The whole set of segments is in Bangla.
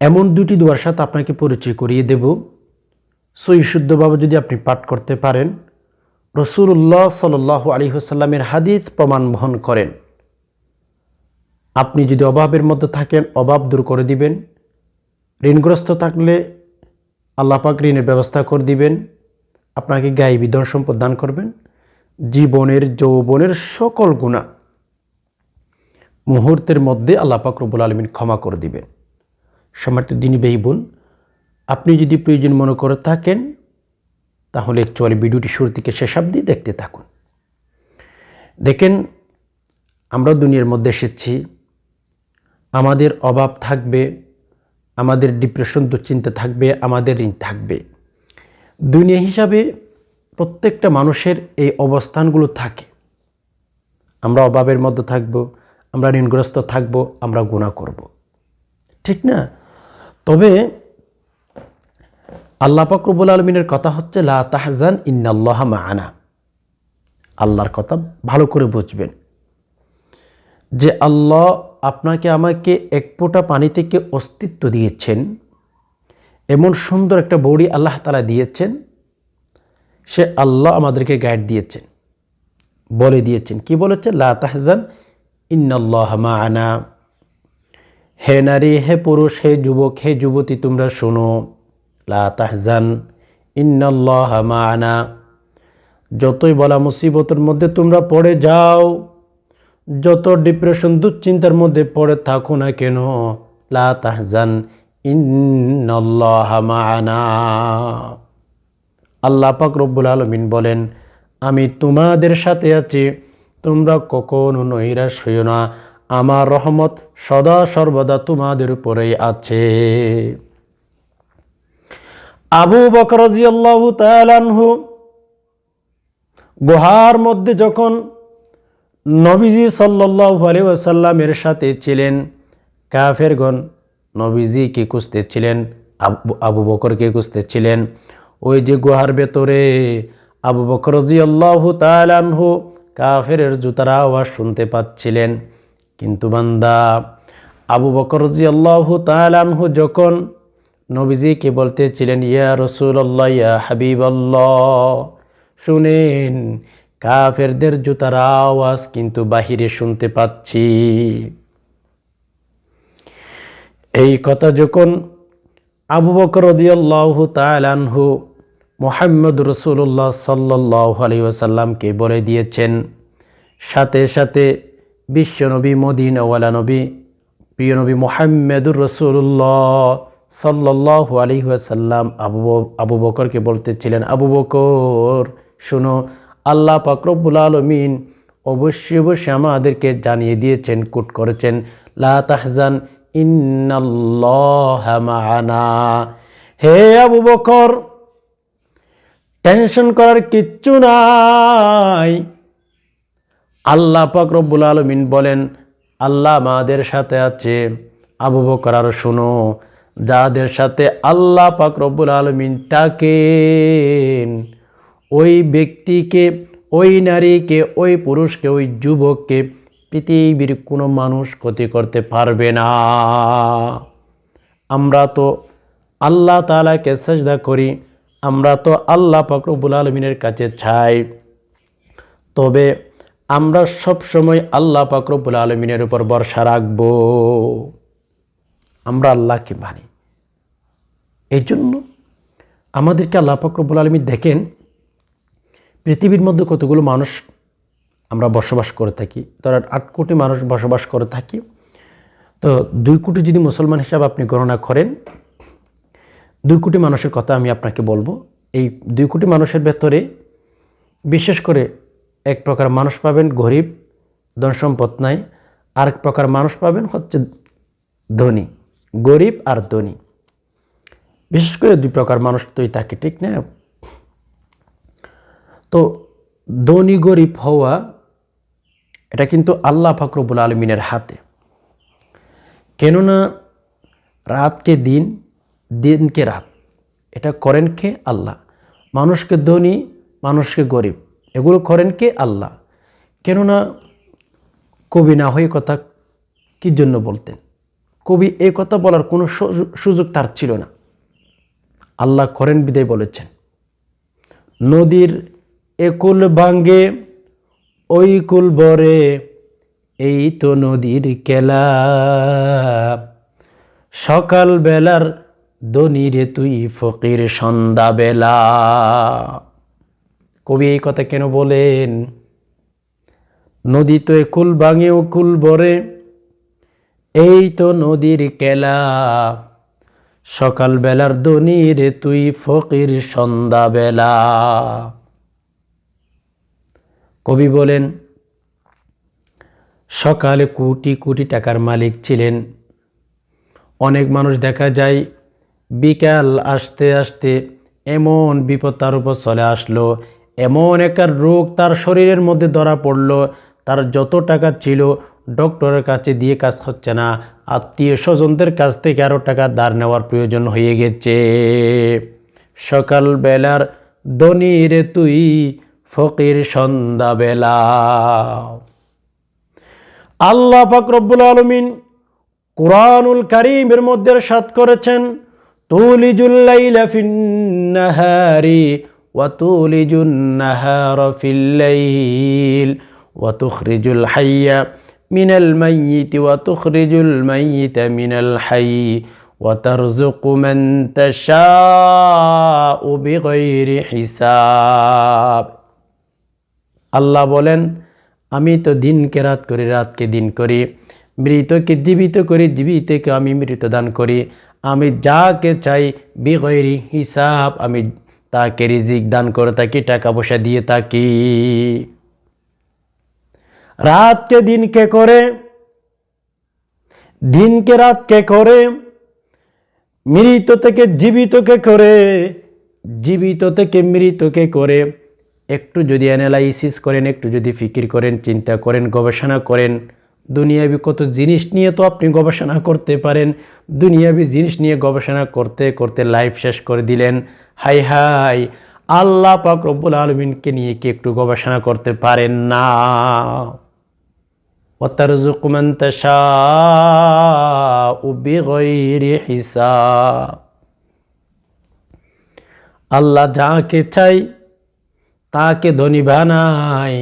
এমন দুটি দোয়ার সাথে আপনাকে পরিচয় করিয়ে দেব। সই শুদ্ধভাবে যদি আপনি পাঠ করতে পারেন রসুল্লাহ সাল আলী হাসাল্লামের হাদিস প্রমাণ বহন করেন। আপনি যদি অভাবের মধ্যে থাকেন, অভাব দূর করে দিবেন। ঋণগ্রস্ত থাকলে আল্লাহ পাক ঋণের ব্যবস্থা করে দিবেন। আপনাকে গায়ে ধন সম্পদ দান করবেন। জীবনের, যৌবনের সকল গুণা মুহূর্তের মধ্যে আল্লাহ পাক রব্বুল আলমিন ক্ষমা করে দিবেন। সম্মানিত দিনী বেই বোন, আপনি যদি প্রয়োজন মনে করে থাকেন, তাহলে একচুয়ালি ভিডিওটি শুরু থেকে শেষ অবধি দেখতে থাকুন। দেখেন, আমরা দুনিয়ার মধ্যে এসেছি, আমাদের অভাব থাকবে, আমাদের ডিপ্রেশন দুশ্চিন্তা থাকবে, আমাদের ঋণ থাকবে। দুনিয়া হিসাবে প্রত্যেকটা মানুষের এই অবস্থানগুলো থাকে। আমরা অভাবের মধ্যে থাকব, আমরা ঋণগ্রস্ত থাকব, আমরা গুণা করব। ঠিক না? তবে আল্লাহ পাকরবুল আলমিনের কথা হচ্ছে, লা তাহজান ইন্নাল্লাহ মাআনা। আল্লাহর কথা ভালো করে বুঝবেন। যে আল্লাহ আপনাকে আমাকে এক ফোঁটা পানি থেকে অস্তিত্ব দিয়েছেন, এমন সুন্দর একটা বডি আল্লাহ তালা দিয়েছেন, সে আল্লাহ আমাদেরকে গাইড দিয়েছেন, বলে দিয়েছেন। কি বলেছেন? লা তাহজান ইন্নাল্লাহ মাআনা। হে নারী, হে পুরুষ, হে যুবক, হে যুবতী, তোমরা শোনো। লা তাহজান, ইন্নাল্লাহ মাআনা যতই বলা মুসিবতের মধ্যে তোমরা পড়ে যাও, যত ডিপ্রেশন দুশ্চিন্তার মধ্যে পড়ে থাকো না কেন, লা তাহজান আল্লাহ পাক রব্বুল আলমিন বলেন, আমি তোমাদের সাথে আছি, তোমরা কখনো নৈরাশ হইও না। আমার রহমত সদা সর্বদা তোমাদের উপরেই আছে। আবু বকর রাজিয়াল্লাহু তাআলাহু গুহার মধ্যে যখন নবীজি সাল্লাল্লাহু আলাইহি ওয়াসাল্লামের সাথে ছিলেন, কাফেরগণ নবীজিকে খুঁজতেছিলেন আবু আবু বকরকে খুঁজতেছিলেন ওই যে গুহার ভেতরে আবু বকর রাজিয়াল্লাহু তাআলাহু কাফের জুতার আওয়াজ শুনতে পাচ্ছিলেন। কিন্তু বান্দা আবু বকর রাজিয়াল্লাহু তাআলাহু যখন নবীজিকে বলতেছিলেন, ইয়া রসুল্লাহ ইয়া হাবিব শুনেন, কাফেরদের জুতার আওয়াজ কিন্তু বাহিরে শুনতে পাচ্ছি। এই কথা যখন আবু বকর রদিয়াল্লাহু তালানহু মোহাম্মদ রসুল্লাহ সাল্লাহ আলী বলে দিয়েছেন, সাথে সাথে বিশ্বনবী মদিনওয়ালা নবী, প্রিয় নবী মোহাম্মদুর রসুল্লাহ সাল্লাহু আলী ওয়াসাল্লাম আবু আবু বকরকে বলতেছিলেন, আবু বকর, শুনো, আল্লাহ পাকরবুল আলমিন অবশ্যই অবশ্যই আমাদেরকে জানিয়ে দিয়েছেন, কুট করেছেন, লা তাহজান ইন্নাল্লাহ মাআনা। হে আবু বকর, টেনশন করার কিচ্ছু নাই। আল্লাহ পাক রব্বুল আলমিন বলেন, আল্লাহ আমাদের সাথে আছে। আবু বকর আর শোনো, যাদের সাথে আল্লাহ পাক রব্বুল আলমিন তাকেন ওই ব্যক্তিকে, ওই নারীকে, ওই পুরুষকে, ওই যুবককে পৃথিবীর কোনো মানুষ ক্ষতি করতে পারবে না। আমরা তো আল্লাহ তালাকে সাজদা করি, আমরা তো আল্লাহ ফকরবুল আলমিনের কাছে চাই। তবে আমরা সব সময় আল্লাহ ফকরবুল আলমিনের উপর ভরসা রাখব। আমরা আল্লাহকে মানি। এই জন্য আমাদেরকে আল্লাহ ফকরবুল আলমী দেখেন, পৃথিবীর মধ্যে কতগুলো মানুষ আমরা বসবাস করে থাকি। ধর আট কোটি মানুষ বসবাস করে থাকি। তো দুই কোটি যদি মুসলমান হিসাবে আপনি গণনা করেন, দুই কোটি মানুষের কথা আমি আপনাকে বলব। এই দুই কোটি মানুষের ভেতরে বিশেষ করে এক প্রকার মানুষ পাবেন গরিব, ধন সম্পদ নাই। আরেক প্রকার মানুষ পাবেন হচ্ছে ধনী, গরিব আর ধনী। বিশেষ করে দুই প্রকার মানুষ তোই থাকে, ঠিক না? তো ধনী, গরিব হওয়া, এটা কিন্তু আল্লাহ ফাকরবুল আলমিনের হাতে। কেননা রাতকে দিন, দিনকে রাত। এটা করেন কে? আল্লাহ। মানুষকে ধনী, মানুষকে গরিব। এগুলো করেন কে? আল্লাহ। কেননা কবি না হয়ে কথা কি জন্য বলতেন? কবি এই কথা বলার কোনো সুযোগ- তার ছিল না। আল্লাহ করেন বিদায় বলেছেন, নদীর একুল ভাঙ্গে, ওই কুল বরে এই তো নদীর কেলা। সকাল বেলার দনিরে তুই ফকির সন্ধ্যা বেলা কবি এই কথা কেন বলেন? নদী তো একুল ভাঙে কুল বরে এই তো নদীর কেলা সকাল বেলার দনিরে তুই ফকির সন্ধ্যা বেলা কবি বলেন, সকালে কোটি কোটি টাকার মালিক ছিলেন। অনেক মানুষ দেখা যায়, বিকাল আসতে আসতে এমন বিপদ তার উপর চলে আসলো এমন একটা রোগ তার শরীরের মধ্যে ধরা পড়ল, তার যত টাকা ছিল ডক্টরের কাছে দিয়ে কাজ হচ্ছে না। আত্মীয় স্বজনদের কাছ থেকে আরও টাকা ধার নেওয়ার প্রয়োজন হয়ে গেছে। সকালবেলার দনিরে তুই, ফকির সন্ধ্যাবেলা। আল্লাহ পাক রব্বুল আলমিন কোরআনুল কারিমের মধ্যে সাত করেছেন, তুলিজুল লাইলা লাইল ওয়া তুখরিজুল হাইয়া মিনাল মাইয়িতি ওয়া তুখরিজুল মাইয়িতা মিনাল হাইয়্যি ওয়া তারযুকু মান তাশাউ বিগাইরি হিসাব। আল্লাহ বলেন, আমি তো দিনকে রাত করি, রাতকে দিন করি। মৃতকে জীবিত করি, জীবিতকে আমি মৃত দান করি। আমি যাকে চাই বিগৈরি হিসাব, আমি তাকে রিজিক দান করে থাকি টাকা পয়সা দিয়ে থাকি রাতকে দিনকে করে, দিনকে রাতকে করে, মৃত থেকে জীবিতকে করে, জীবিত থেকে মৃতকে করে। একটু যদি অ্যানালাইসিস করেন, একটু যদি ফিকির করেন, চিন্তা করেন, গবেষণা করেন দুনিয়াবি কত জিনিস নিয়ে তো আপনি গবেষণা করতে পারেন। দুনিয়াবি জিনিস নিয়ে গবেষণা করতে করতে লাইফ শেষ করে দিলেন। হাই হাই, আল্লাহ পাক রব্বুল আলমিনকে নিয়ে কি একটু গবেষণা করতে পারেন না? আল্লাহ যাকে চাই, তাকে ধনী বানায়।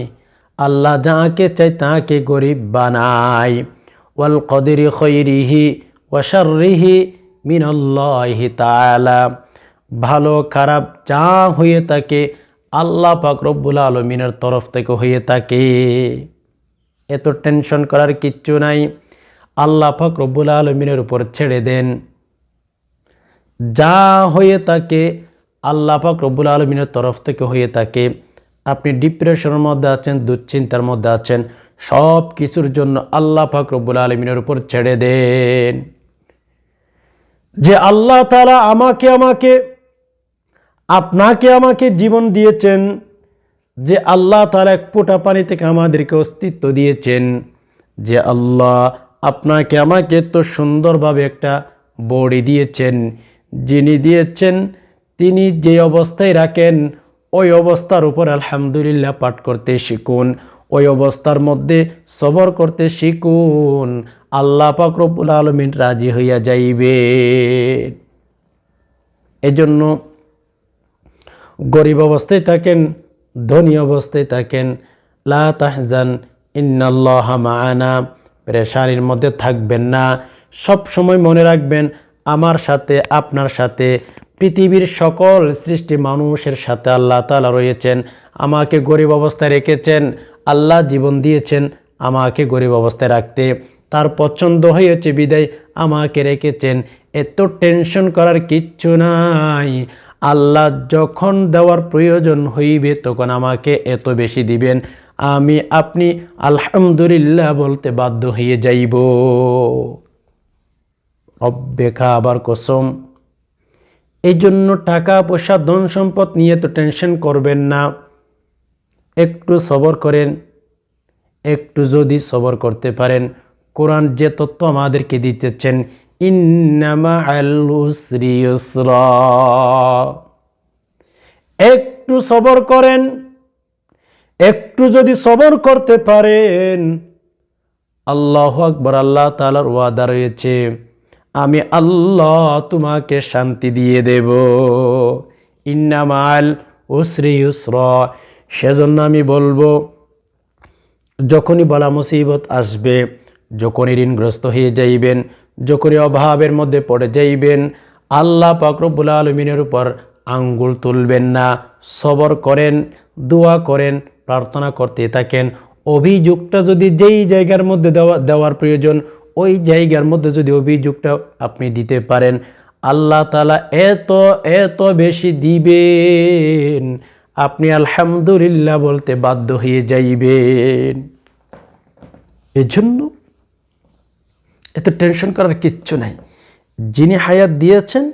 আল্লাহ যাকে চাই তাকে গরিব বানায়। ওয়াল কদিরি খৈরিহি ওয়াশারিহি মিনাল্লাহি তাআলা। ভালো, খারাপ যা হয়ে থাকে আল্লাহ পাক রব্বুল আলমিনের তরফ থেকে হয়ে থাকে। এত টেনশন করার কিচ্ছু নাই। আল্লাহ পাক রব্বুল আলমিনের উপর ছেড়ে দেন। যা হয়ে থাকে আল্লাহ পাক রব্বুল আলমিনের তরফ থেকে হয়ে থাকে। আপনি ডিপ্রেশনের মধ্যে আছেন, দুশ্চিন্তার মধ্যে আছেন, সব কিছুর জন্য আল্লাহ পাক রব্বুল আলমিনের উপর ছেড়ে দেন। যে আল্লাহ তালা আমাকে আমাকে, আপনাকে, আমাকে জীবন দিয়েছেন, যে আল্লাহ তালা এক ফোঁটা পানি থেকে আমাদেরকে অস্তিত্ব দিয়েছেন, যে আল্লাহ আপনাকে, আমাকে তো সুন্দরভাবে একটা বডি দিয়েছেন, যিনি দিয়েছেন, তিনি যে অবস্থায় রাখেন ওই অবস্থার উপর আলহামদুলিল্লাহ পাঠ করতে শিখুন। ওই অবস্থার মধ্যে সবর করতে শিখুন। আল্লাহ পাক রব্বুল আলমিন রাজি হইয়া যাইবে। এজন্য গরিব অবস্থায় থাকেন, ধনী অবস্থায় থাকেন, লা তাহজান, ইন্নাল্লাহ মাআনা। পেরেশানির মধ্যে থাকবেন না। সব সময় মনে রাখবেন, আমার সাথে, আপনার সাথে পৃথিবীর সকল সৃষ্টি মানুষের সাথে আল্লাহ তালা রয়েছেন, আমাকে গরিব অবস্থায় রেখেছেন, আল্লাহ জীবন দিয়েছেন, আমাকে গরিব অবস্থায় রাখতে। তার পছন্দ হয়েছে বিদায়, আমাকে রেখেছেন। এত টেনশন করার কিচ্ছু নাই। আল্লাহ যখন দেওয়ার প্রয়োজন হইবে, তখন আমাকে এত বেশি দিবেন। আমি, আপনি, আলহামদুলিল্লাহ বলতে বাধ্য হয়ে যাইব। অব্যেখা আবার কসম। এই জন্য টাকা, পয়সা, ধন সম্পদ নিয়ে তো টেনশন করবেন না। একটু সবর করেন, একটু যদি সবর করতে পারেন। কোরআন যে তত্ত্ব আমাদেরকে দিতেছেন, ইন্নামা। একটু সবর করেন, একটু যদি সবর করতে পারেন, আল্লাহ আকবর, আল্লাহ তালার ওয়াদা রয়েছে। আমি আল্লাহ তোমাকে শান্তি দিয়ে দেব। ইন্নামাল উসরি ইউসর, সেজন্য আমি বলব, যখনই বলা মুসিবত আসবে, যখনই ঋণগ্রস্ত হয়ে যাইবেন, যখনই অভাবের মধ্যে পড়ে যাইবেন, আল্লাহ পাকরবুল আলমিনের উপর আঙ্গুল তুলবেন না। সবর করেন, দোয়া করেন, প্রার্থনা করতে থাকেন। অভিযোগটা যদি যেই জায়গার মধ্যে দেওয়া দেওয়ার প্রয়োজন ওই জায়গার মধ্যে যদি অভিযোগটা আপনি দিতে পারেন, আল্লাহ তালা এত এত বেশি দিবেন, আপনি আলহামদুলিল্লাহ বলতে বাধ্য হয়ে যাইবেন। এজন্য এত টেনশন করার কিচ্ছু নাই। যিনি হায়াত দিয়েছেন,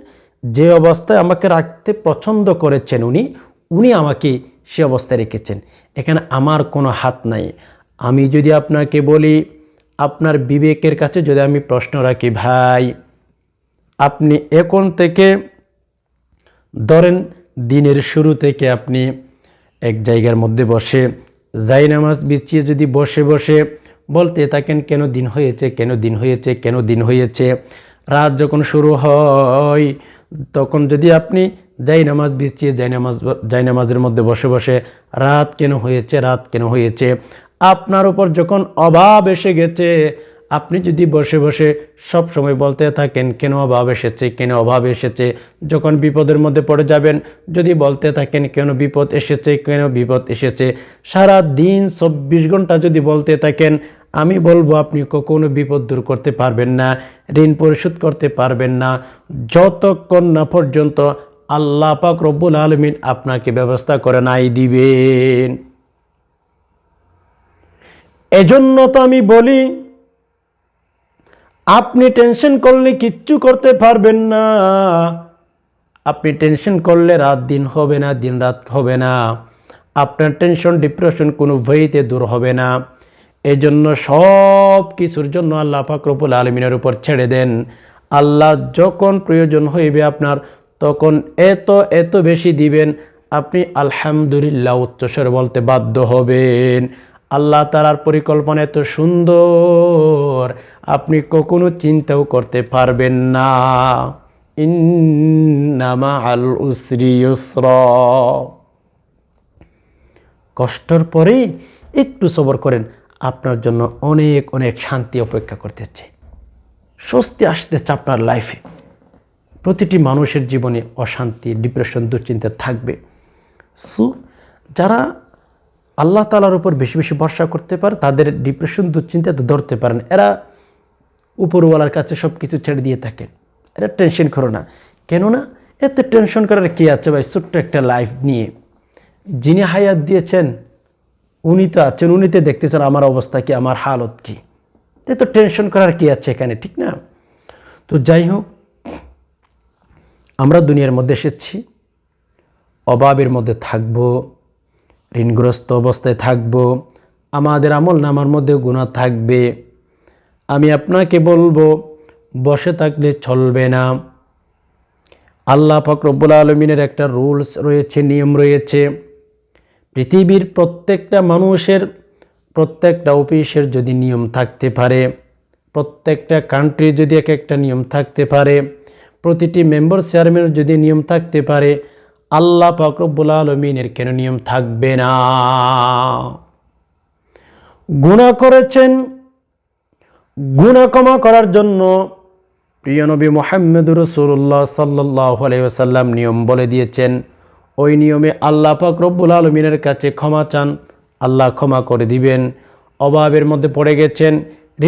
যে অবস্থায় আমাকে রাখতে পছন্দ করেছেন উনি উনি আমাকে সে অবস্থায় রেখেছেন। এখানে আমার কোনো হাত নাই। আমি যদি আপনাকে বলি আপনার বিবেকের কাছে যদি আমি প্রশ্ন রাখি, ভাই, আপনি এখন থেকে ধরেন দিনের শুরু থেকে আপনি এক জায়গার মধ্যে বসে জাই নামাজ বিছিয়ে যদি বসে বসে বলতে থাকেন কেন দিন হয়েছে, কেন দিন হয়েছে, কেন দিন হয়েছে? রাত যখন শুরু হয়, তখন যদি আপনি যাই নামাজ বিছিয়ে, যাই নামাজ, যাই নামাজের মধ্যে বসে বসে, রাত কেন হয়েছে, রাত কেন হয়েছে? আপনার উপর যখন অভাব এসে গেছে, আপনি যদি বসে বসে সব সময় বলতে থাকেন, কেন অভাব এসেছে, কেন অভাব এসেছে, যখন বিপদের মধ্যে পড়ে যাবেন, যদি বলতে থাকেন, কেন বিপদ এসেছে, কেন বিপদ এসেছে, সারা দিন চব্বিশ ঘণ্টা যদি বলতে থাকেন, আমি বলব আপনি কখনো বিপদ দূর করতে পারবেন না, ঋণ পরিশোধ করতে পারবেন না, যতক্ষণ না পর্যন্ত আল্লাহ পাক রব্বুল আলমিন আপনাকে ব্যবস্থা করে নাই দিবেন। এজন্য তো আমি বলি, আপনি টেনশন করলে কিচ্ছু করতে পারবেন না। আপনি টেনশন করলে রাত দিন হবে না, দিন রাত হবে না। আপনার টেনশন ডিপ্রেশন কোনো ভয়তে দূর হবে না। এই জন্য সব কিছুর জন্য আল্লাহ ফাকরবুল আলমিনের উপর ছেড়ে দেন। আল্লাহ যখন প্রয়োজন হইবে আপনার, তখন এত এত বেশি দিবেন। আপনি আলহামদুলিল্লাহ উচ্চস্বরে বলতে বাধ্য হবেন। আল্লাহ তালার পরিকল্পনা এত সুন্দর, আপনি কখনো চিন্তাও করতে পারবেন না। ইন্নামা আল উসরি কষ্টর পরে একটু সবর করেন, আপনার জন্য অনেক অনেক শান্তি অপেক্ষা করতেছে। স্বস্তি আসতেছে আপনার লাইফে প্রতিটি মানুষের জীবনে অশান্তি ডিপ্রেশন দুশ্চিন্তা থাকবে। সো যারা আল্লাহ তালার উপর বেশি বেশি ভরসা করতে পারে, তাদের ডিপ্রেশন দুশ্চিন্তা ধরতে পারেন এরা উপরওয়ালার কাছে সব কিছু ছেড়ে দিয়ে থাকেন এরা টেনশন করো না। কেননা এত টেনশন করার কী আছে ভাই? ছোট্ট একটা লাইফ নিয়ে। যিনি হায়াত দিয়েছেন, উনি তো আছেন, উনি তো দেখতেছেন আমার অবস্থা কি, আমার হালত কি। তো টেনশন করার কি আছে এখানে, ঠিক না? তো যাই হোক, আমরা দুনিয়ার মধ্যে এসেছি, অভাবের মধ্যে থাকব ঋণগ্রস্ত অবস্থায় থাকব। আমাদের আমল নামার মধ্যে গুণা থাকবে। আমি আপনাকে বলব, বসে থাকলে চলবে না। আল্লাহ ফকরবুল আলমিনের একটা রুলস রয়েছে, নিয়ম রয়েছে। পৃথিবীর প্রত্যেকটা মানুষের, প্রত্যেকটা অফিসের যদি নিয়ম থাকতে পারে, প্রত্যেকটা কান্ট্রির যদি এক একটা নিয়ম থাকতে পারে, প্রতিটি মেম্বার চেয়ারম্যানের যদি নিয়ম থাকতে পারে আল্লাহ ফকরবুল আলমিনের কেন নিয়ম থাকবে না? গুণা করেছেন গুণা ক্ষমা করার জন্য প্রিয় নবী মোহাম্মদ রসুল্লাহ সাল্লাহ আলাইসাল্লাম নিয়ম বলে দিয়েছেন, ওই নিয়মে আল্লাহ পাক রব্বুল আলমিনের কাছে ক্ষমা চান, আল্লাহ ক্ষমা করে দিবেন। অভাবের মধ্যে পড়ে গেছেন,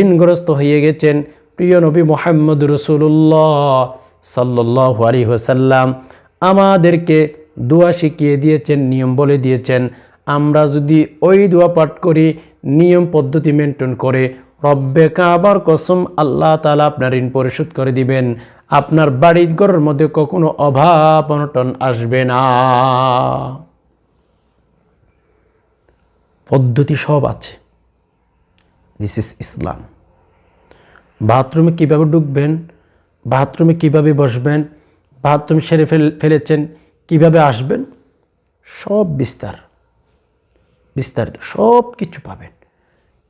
ঋণগ্রস্ত হয়ে গেছেন প্রিয় নবী মোহাম্মদ রসুল্লাহ সাল্লাহ আলী আমাদেরকে দোয়া শিখিয়ে দিয়েছেন, নিয়ম বলে দিয়েছেন। আমরা যদি ওই দোয়া পাঠ করি, নিয়ম পদ্ধতি মেনটেন করে, রব্বে কাবার কসম আল্লাহ তালা আপনার ঋণ পরিশোধ করে দিবেন। আপনার বাড়ির ঘরের মধ্যে কখনো অভাব অনটন আসবে না। পদ্ধতি সব আছে। দিস ইস ইসলাম বাথরুমে কীভাবে ঢুকবেন? বাথরুমে কীভাবে বসবেন? বাথরুম সেরে ফেল, ফেলেছেন, কীভাবে আসবেন? সব বিস্তার, বিস্তারিত সব কিছু পাবেন।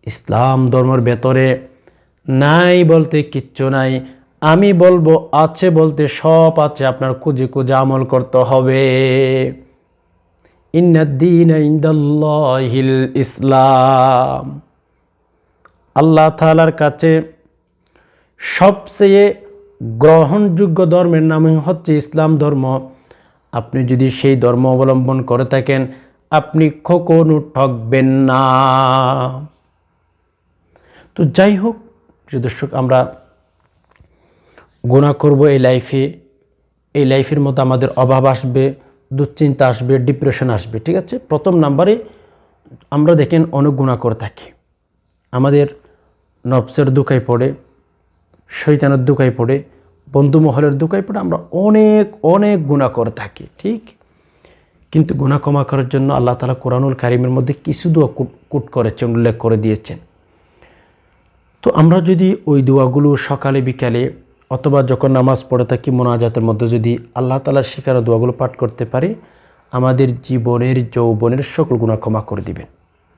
ইসলাম ধর্মের ভেতরে নাই বলতে কিচ্ছু নাই। আমি বলব, আছে বলতে সব আছে, আপনার খুঁজে খুঁজে আমল করতে হবে। ইন্দাল্লাহিল ইসলাম। আল্লাহ তালার কাছে সবচেয়ে গ্রহণযোগ্য ধর্মের নাম হচ্ছে ইসলাম ধর্ম। আপনি যদি সেই ধর্ম অবলম্বন করে থাকেন, আপনি কখনো ঠকবেন না। তো যাই হোক, প্রিয় দর্শক, আমরা গুণা করব এই লাইফে এই লাইফের মতো আমাদের অভাব আসবে, দুশ্চিন্তা আসবে ডিপ্রেশন আসবে, ঠিক আছে? প্রথম নাম্বারে আমরা দেখেন অনেক গুণা করে থাকি। আমাদের নবসের দুকায় পড়ে শৈতানের দুকায় পড়ে, বন্ধু মহলের দুকায় পড়ে আমরা অনেক অনেক গুণা করে থাকি, ঠিক? কিন্তু গুণা ক্ষমা করার জন্য আল্লাহ তালা কোরআনুল কারিমের মধ্যে কিছু দোয়া কুট করেছেন, উল্লেখ করে দিয়েছেন। তো আমরা যদি ওই দোয়াগুলো সকালে, বিকালে অথবা যখন নামাজ পড়ে থাকি মোনাজাতের মধ্যে যদি আল্লাহ তালার শেখানো দোয়াগুলো পাঠ করতে পারি, আমাদের জীবনের, যৌবনের সকল গুণা ক্ষমা করে দিবেন।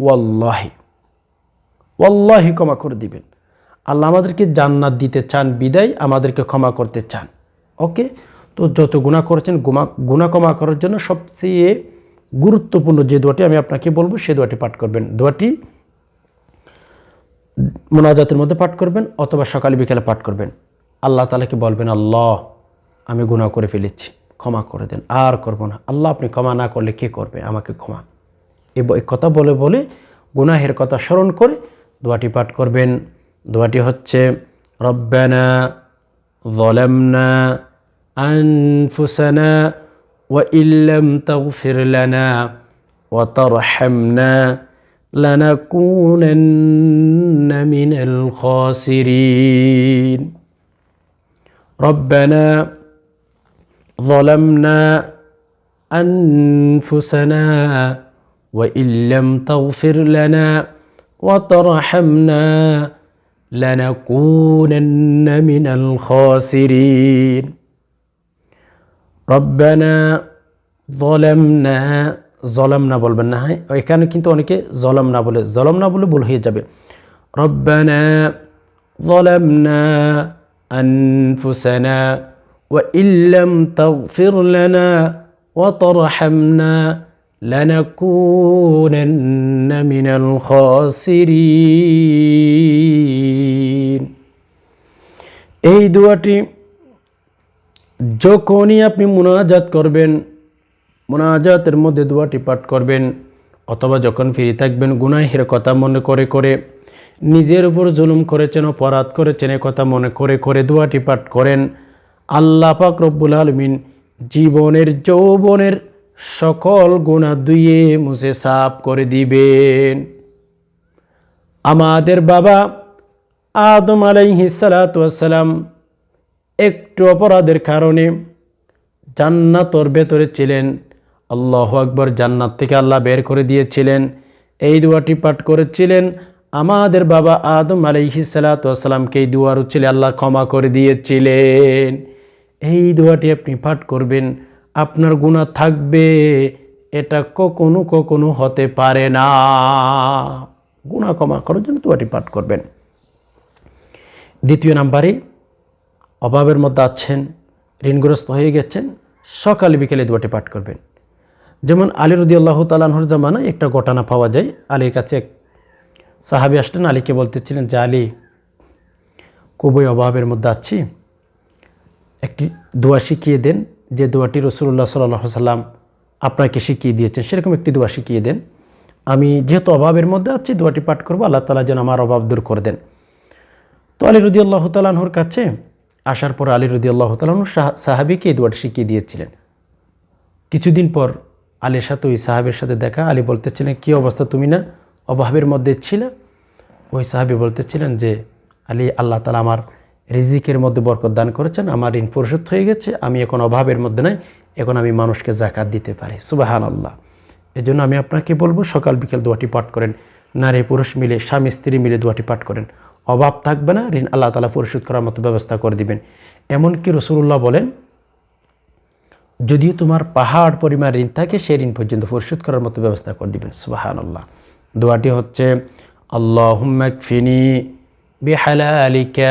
ওয়াল্লাহি ওয়াল্লাহি ক্ষমা করে দিবেন। আল্লাহ আমাদেরকে জান্নাত দিতে চান, বিদায় আমাদেরকে ক্ষমা করতে চান। ওকে? তো যত গুণা করেছেন, গুমা গুণা ক্ষমা করার জন্য সবচেয়ে গুরুত্বপূর্ণ যে দোয়াটি আমি আপনাকে বলব, সে দোয়াটি পাঠ করবেন। দোয়াটি মোনাজাতের মধ্যে পাঠ করবেন অথবা সকালে বিকেলে পাঠ করবেন। আল্লাহ তালাকে বলবেন, আল্লাহ, আমি গুণা করে ফেলেছি, ক্ষমা করে দেন, আর করব না। আল্লাহ, আপনি ক্ষমা না করলে কে করবে? আমাকে ক্ষমা। ব- কথা বলে বলে গুনাহের কথা স্মরণ করে দোয়াটি পাঠ করবেন। দোয়াটি হচ্ছে রব্বানা ظلمنا أنفسنا وإن لم تغفر لنا وترحمنا لنكونن من الخاسرين ربنا ظلمنا أنفسنا وإن لم تغفر لنا وترحمنا لنكونن من الخاسرين ربنا ظلمنا ظلمنا বলবেন না হ্যাঁ এখানে কিন্তু অনেকে জলম না বলে জলম না বলে ভুল হয়ে যাবে ربنا ظلمنا أنفسنا وإن لم تغفر لنا وترحمنا لنكونن من الخاسرين এই দোয়াটি যখনই আপনি মুনাজাত করবেন মুনাজাতের মধ্যে দোয়াটি পাঠ করবেন অথবা যখন ফিরে থাকবেন গুনাহের কথা মনে করে করে নিজের উপর জুলুম করেছেন অপরাধ করেছেন এ কথা মনে করে করে দোয়াটি পাঠ করেন আল্লাহ পাক রব্বুল আলমিন জীবনের যৌবনের সকল গুণা দুইয়ে মুছে সাফ করে দিবেন। আমাদের বাবা আদম আলাইহিসালাম একটু অপরাধের কারণে জান্নাতর ভেতরে ছিলেন। আল্লাহ আকবর জান্নাত থেকে আল্লাহ বের করে দিয়েছিলেন। এই দোয়াটি পাঠ করেছিলেন। আমাদের বাবা আদম আলাইহিসালাতামকে এই দোয়ার উচ্ছিলে আল্লাহ ক্ষমা করে দিয়েছিলেন। এই দোয়াটি আপনি পাঠ করবেন। আপনার গুণা থাকবে, এটা কখনো কখনো হতে পারে না। গুণা কমা করার জন্য দোয়াটি পাঠ করবেন। দ্বিতীয় নাম্বারে, অভাবের মধ্যে আছেন, ঋণগ্রস্ত হয়ে গেছেন, সকালে বিকেলে দোয়াটি পাঠ করবেন। যেমন আলী রদি আল্লাহ জামানায় একটা ঘটনা পাওয়া যায়। আলীর কাছে সাহাবি আসলেন, আলীকে বলতেছিলেন যে, আলী, খুবই অভাবের মধ্যে আছি। একটি দোয়া শিখিয়ে দেন যে দোয়াটি রসুল্লাহ সাল্লাহ সাল্লাম আপনাকে শিখিয়ে দিয়েছেন, সেরকম একটি দোয়া শিখিয়ে দেন। আমি যেহেতু অভাবের মধ্যে আছি, দোয়াটি পাঠ করব, আল্লাহ তালা যেন আমার অভাব দূর করে দেন। তো আলী রদি আল্লাহ তালাহর কাছে আসার পর আলী রদি আল্লাহ তালাহন সাহাবিকে এই দোয়াটি শিখিয়ে দিয়েছিলেন। কিছুদিন পর আলীর সাথে ওই সাহাবের সাথে দেখা, আলী বলতেছিলেন, কী অবস্থা তুমি না? অভাবের মধ্যে ছিলে? ওই সাহাবি বলতেছিলেন যে, আলী, আল্লাহ তালা আমার রিজিকের মধ্যে বরকত দান করেছেন, আমার ঋণ পরিশোধ হয়ে গেছে, আমি এখন অভাবের মধ্যে নাই, এখন আমি মানুষকে জাকাত দিতে পারি। সুবাহান আল্লাহ এই জন্য আমি আপনাকে বলব, সকাল বিকেল দোয়াটি পাঠ করেন, নারী পুরুষ মিলে, স্বামী স্ত্রী মিলে দোয়াটি পাঠ করেন। অভাব থাকবে না, ঋণ আল্লাহ তালা পরিশোধ করার মতো ব্যবস্থা করে দিবেন। এমনকি রসুল্লাহ বলেন, যদিও তোমার পাহাড় পরিমাণ ঋণ থাকে সেই ঋণ পর্যন্ত পরিশোধ করার মতো ব্যবস্থা করে দিবেন। সুবাহান আল্লাহ দোয়াটি হচ্ছে আল্লাহ ফিনি বিহালালিকা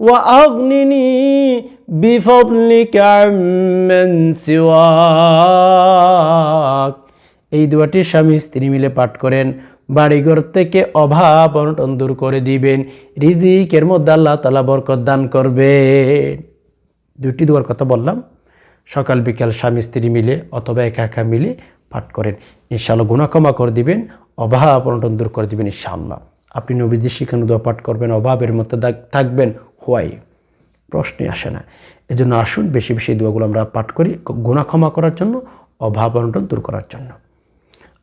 وأغنني بفضلك عمن سواك এই দুয়াটি স্বামী স্ত্রী মিলে পাঠ করেন বাড়িঘর থেকে অভাব অনটন দূর করে দিবেন রিজিকের মধ্যে আল্লাহ তালা বরকত দান করবেন দুটি দুয়ার কথা বললাম সকাল বিকাল স্বামী স্ত্রী মিলে অথবা একা একা মিলে পাঠ করেন ইনশাআল্লাহ গুণা ক্ষমা করে দিবেন অভাব অনটন দূর করে দিবেন ইনশাআল্লাহ আপনি নবীজি শিখানো দোয়া পাঠ করবেন অভাবের মধ্যে থাক- থাকবেন হোয়াই প্রশ্নই আসে না। এজন্য আসুন বেশি বেশি দোয়াগুলো আমরা পাঠ করি গুণা ক্ষমা করার জন্য, অভাব অনটন দূর করার জন্য।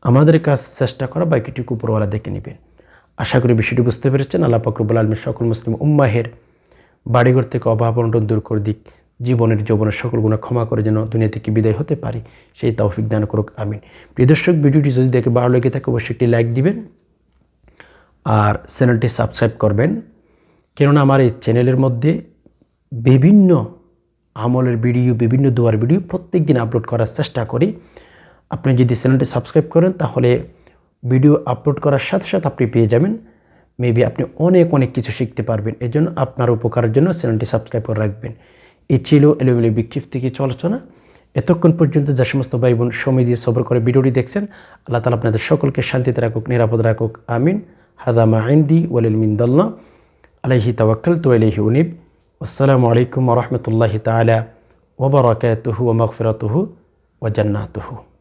আমাদের কাজ চেষ্টা করা, বাকিটুকু উপরওয়ালা দেখে নেবেন। আশা করি বিষয়টি বুঝতে পেরেছেন। আল্লাহ ফকরবুল আলমীর সকল মুসলিম উম্মাহের বাড়িঘর থেকে অভাব অনটন দূর করে দিক। জীবনের যৌবনের সকল গুণা ক্ষমা করে যেন দুনিয়া থেকে বিদায় হতে পারি। সেই তৌফিক দান করুক। আমিন। প্রিয় দর্শক, ভিডিওটি যদি দেখে ভালো লেগে থাকে, অবশ্যই একটি লাইক দিবেন। আর চ্যানেলটি সাবস্ক্রাইব করবেন। কেননা আমার এই চ্যানেলের মধ্যে বিভিন্ন আমলের ভিডিও, বিভিন্ন দোয়ার ভিডিও প্রত্যেক দিন আপলোড করার চেষ্টা করি। আপনি যদি চ্যানেলটি সাবস্ক্রাইব করেন, তাহলে ভিডিও আপলোড করার সাথে সাথে আপনি পেয়ে যাবেন। মেবি আপনি অনেক অনেক কিছু শিখতে পারবেন। এই জন্য আপনার উপকারের জন্য চ্যানেলটি সাবস্ক্রাইব করে রাখবেন। এই ছিল এলোমেলো বিক্ষিপ্ত থেকে চলচনা এতক্ষণ পর্যন্ত যে সমস্ত ভাই বোন সময় দিয়ে সবর করে ভিডিওটি দেখছেন, আল্লাহ তালা আপনাদের সকলকে শান্তিতে রাখুক, নিরাপদ রাখুক। আমিন। হাদামা আইন্দি ওয়ালিল মিন্দাল্লাহ عليه توكلت وإليه أنيب. والسلام عليكم ورحمة الله تعالى وبركاته ومغفرته وجناته.